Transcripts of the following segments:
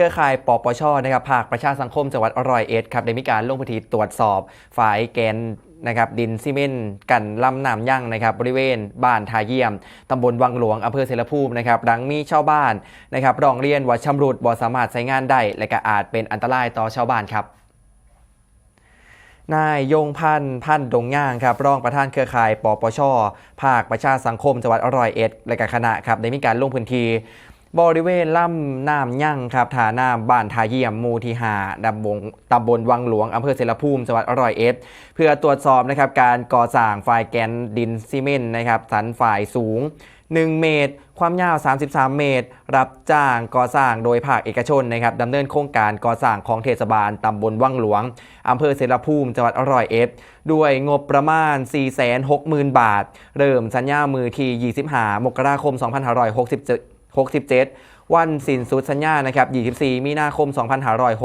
รือข่ายปปชนะครับภาคประชาสังคมจังหวัดอร่อยเอ็ดครับได้มีการลงพื้นที่ตรวจสอบฝ่ายแกนนะครับดินซีเมนต์กันลำน้ำยั่งนะครับบริเวณบ้านทาเยี่ยมตำบลวังหลวงอำเภอเสรภูมินะครับดังมีชาวบ้านนะครับร้องเรียนว่าชำรุดบ่สามารถใช้งานได้และก็อาจเป็นอันตรายต่อชาวบ้านครับนายยงพันธ์พันธ์ดงย่างครับรองประธานเครือข่ายปปชภาคประชาสังคมจังหวัดอร่อยเอ็ดและก็คณะครับได้มีการลงพื้นที่ บริเวณล่ำน้ำยั่งครับท่าน้ำบ้านทาเยี่ยมมูทีหาดำบงตำบลวังหลวงอำเภอเสรภูมิจังหวัดอร่อยเอ็ดเพื่อตรวจสอบนะครับการก่อสร้างฝ่ายแกนดินซีเมนต์นะครับสันฝ่ายสูง 1 เมตร ความยาว 33 เมตร รับจ้างก่อสร้างโดยภาคเอกชนนะครับดำเนินโครงการก่อสร้างของเทศบาลตำบลวังหลวงอำเภอเสรภูมิจังหวัดอร่อยเอ็ดด้วยงบประมาณ 460,000 บาท เริ่มสัญญามือที่ 25 มกราคม 2567 วันสินสุดสัญญานะครับ24 มีนาคม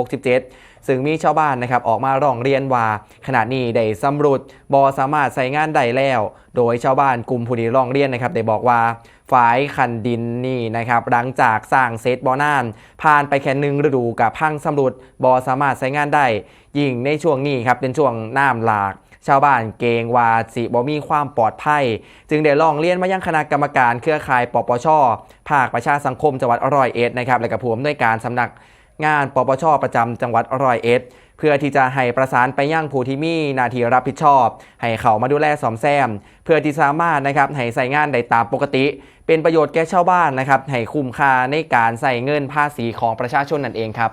2567 ซึ่งมีชาวบ้านนะครับออกมาร้องเรียนว่าขณะนี้ได้สำรุดบอสามารถใช้งานได้แล้ว โดยชาวบ้านกลุ่มผู้ที่ร้องเรียนนะครับได้บอกว่าฝายคันดินนี่นะครับหลังจากสร้างเซตบอนาน ผ่านไปแค่หนึ่งฤดูกับพังสำรุดบอสามารถใช้งานได้ ยิ่งในช่วงนี้ครับเป็นช่วงน้ำหลาก ชาวบ้านเกงว่าสิบ่มีความปลอดภัย จึงได้ลองเรียนมายังคณะกรรมการเครือข่ายปปชภาคประชาสังคมจังหวัดอร่อยเอ็ดนะครับและกับผู้อำนวยการสำนักงานปปชประจำจังหวัดอร่อยเอ็ดเพื่อที่จะให้ประสานไปยังผู้ที่มีหนาทีรับผิดชอบ ให้เขามาดูแลซ่อมแซม เพื่อที่สามารถนะครับให้ใส่งานได้ตามปกติ เป็นประโยชน์แก่ชาวบ้านนะครับให้คุ้มค่าในการใส่เงินภาษีของประชาชนนั่นเองครับ